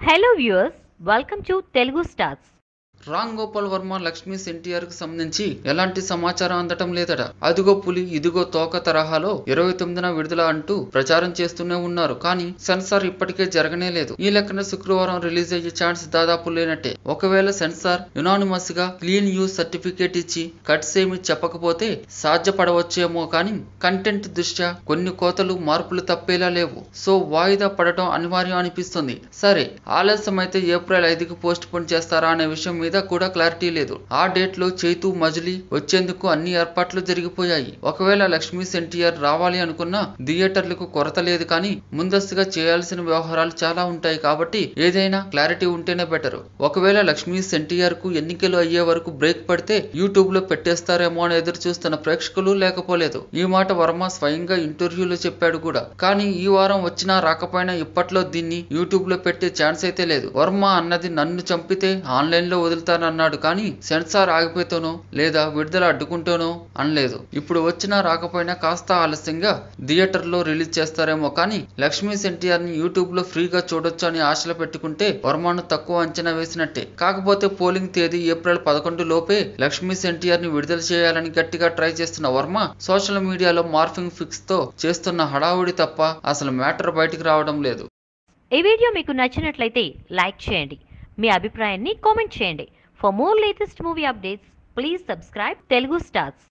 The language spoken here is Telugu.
Hello viewers welcome to Telugu stars. Ram Gopal Varma Lakshmi's ఎన్టీఆర్కు సంబంధించి ఎలాంటి సమాచారం అందటం లేదట. అదిగో పులి ఇదిగో తోక తరహాలో ఇరవై తొమ్మిదిన విడుదల అంటూ ప్రచారం చేస్తూనే ఉన్నారు. కానీ సెన్సార్ ఇప్పటికే జరగనే లేదు. ఈ లెక్కన శుక్రవారం రిలీజ్ అయ్యే ఛాన్స్ దాదాపు లేనట్టే. ఒకవేళ సెన్సార్ యునానిమస్గా క్లీన్ యూజ్ సర్టిఫికేట్ ఇచ్చి కట్స్ ఏమి చెప్పకపోతే సాధ్యపడవచ్చేమో కానీ కంటెంట్ దృష్ట్యా కొన్ని కోతలు మార్పులు తప్పేలా లేవు. సో వాయిదా పడటం అనివార్యం అనిపిస్తుంది. సరే ఆలస్యం అయితే ఏప్రిల్ ఐదుకి పోస్ట్ పోన్ చేస్తారా అనే విషయం మీద కూడా క్లారిటీ లేదు. ఆ డేట్లో చైతు మజిలీ వచ్చేందుకు అన్ని ఏర్పాట్లు జరిగిపోయాయి. ఒకవేళ లక్ష్మీస్ ఎన్టీఆర్ రావాలి అనుకున్నా థియేటర్లకు కొరత లేదు కానీ ముందస్తుగా చేయాల్సిన వ్యవహారాలు చాలా ఉంటాయి కాబట్టి ఏదైనా క్లారిటీ ఉంటేనే బెటర్ ఒకవేళ లక్ష్మీస్ ఎన్టీఆర్కు ఎన్నికలు అయ్యే వరకు బ్రేక్ పడితే యూట్యూబ్లో పెట్టేస్తారేమో అని ఎదురు చూస్తున్న ప్రేక్షకులు లేకపోలేదు. ఈ మాట వర్మ స్వయంగా ఇంటర్వ్యూలో చెప్పాడు కూడా. కానీ ఈ వారం వచ్చినా రాకపోయినా ఇప్పట్లో దీన్ని యూట్యూబ్లో పెట్టే ఛాన్స్ అయితే లేదు. వర్మ అన్నది నన్ను చంపితే ఆన్లైన్లో వదులుతానన్నాడు కానీ సెన్సార్ ఆగిపోతేనో లేదా విడుదల అడ్డుకుంటేనో అనలేదు. ఇప్పుడు వచ్చినా రాకపోయినా కాస్త ఆలస్యంగా థియేటర్లో రిలీజ్ చేస్తారేమో కానీ లక్ష్మీస్ ఎన్టీఆర్ని యూట్యూబ్లో ఫ్రీగా చూడొచ్చు అని ఆశలు పెట్టుకుంటే వర్మను తక్కువ అంచనా వేసినట్టే. కాకపోతే పోలింగ్ తేదీ ఏప్రిల్ పదకొండు లోపే లక్ష్మీస్ ఎన్టీఆర్ని విడుదల చేయాలని గట్టిగా ట్రై చేస్తున్న వర్మ సోషల్ మీడియాలో మార్ఫింగ్ ఫిక్స్తో చేస్తున్న హడావుడి తప్ప అసలు మ్యాటర్ బయటికి రావడం లేదు. ఈ వీడియో మీకు నచ్చినట్లయితే లైక్ చేయండి. మీ అభిప్రాయాన్ని కామెంట్ చేయండి. For more latest movie updates please subscribe Telugu stars